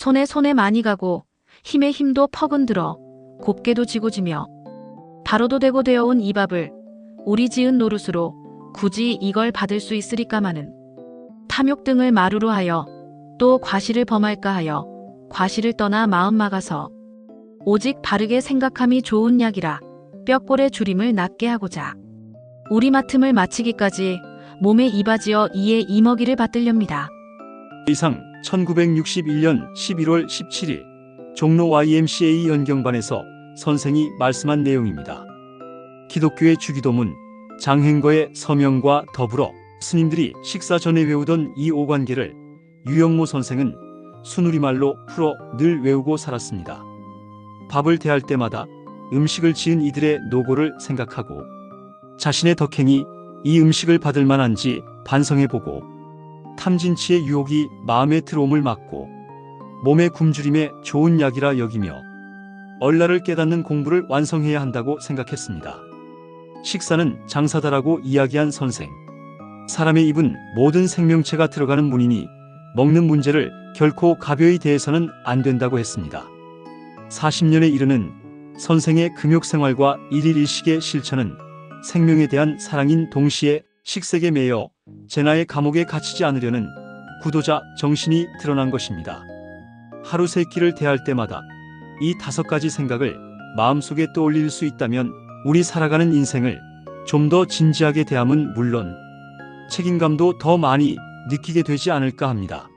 손에 손에 많이 가고 힘에 힘도 퍼근들어 곱게도 지고 지며 바로도 되고 되어온 이 밥을 우리 지은 노릇으로 굳이 이걸 받을 수 있으리까마는 탐욕 등을 마루로 하여 또 과실을 범할까 하여 과실을 떠나 마음 막아서 오직 바르게 생각함이 좋은 약이라 뼈골의 주림을 낫게 하고자 우리 맡음을 마치기까지 몸에 이바지어 이에 이먹이를 받들렵니다. 이상 1961년 11월 17일 종로 YMCA 연경반에서 선생이 말씀한 내용입니다. 기독교의 주기도문 장행거의 서명과 더불어 스님들이 식사 전에 외우던 이 오관계를 유영모 선생은 순우리말로 풀어 늘 외우고 살았습니다. 밥을 대할 때마다 음식을 지은 이들의 노고를 생각하고 자신의 덕행이 이 음식을 받을 만한지 반성해보고 탐진치의 유혹이 마음의 들어옴을 막고 몸의 굶주림에 좋은 약이라 여기며 얼라를 깨닫는 공부를 완성해야 한다고 생각했습니다. 식사는 장사다라고 이야기한 선생. 사람의 입은 모든 생명체가 들어가는 문이니 먹는 문제를 결코 가벼이 대해서는 안 된다고 했습니다. 40년에 이르는 선생의 금욕 생활과 일일 일식의 실천은 생명에 대한 사랑인 동시에 식색에 매여 제나의 감옥에 갇히지 않으려는 구도자 정신이 드러난 것입니다. 하루 세 끼를 대할 때마다 이 다섯 가지 생각을 마음속에 떠올릴 수 있다면 우리 살아가는 인생을 좀 더 진지하게 대함은 물론 책임감도 더 많이 느끼게 되지 않을까 합니다.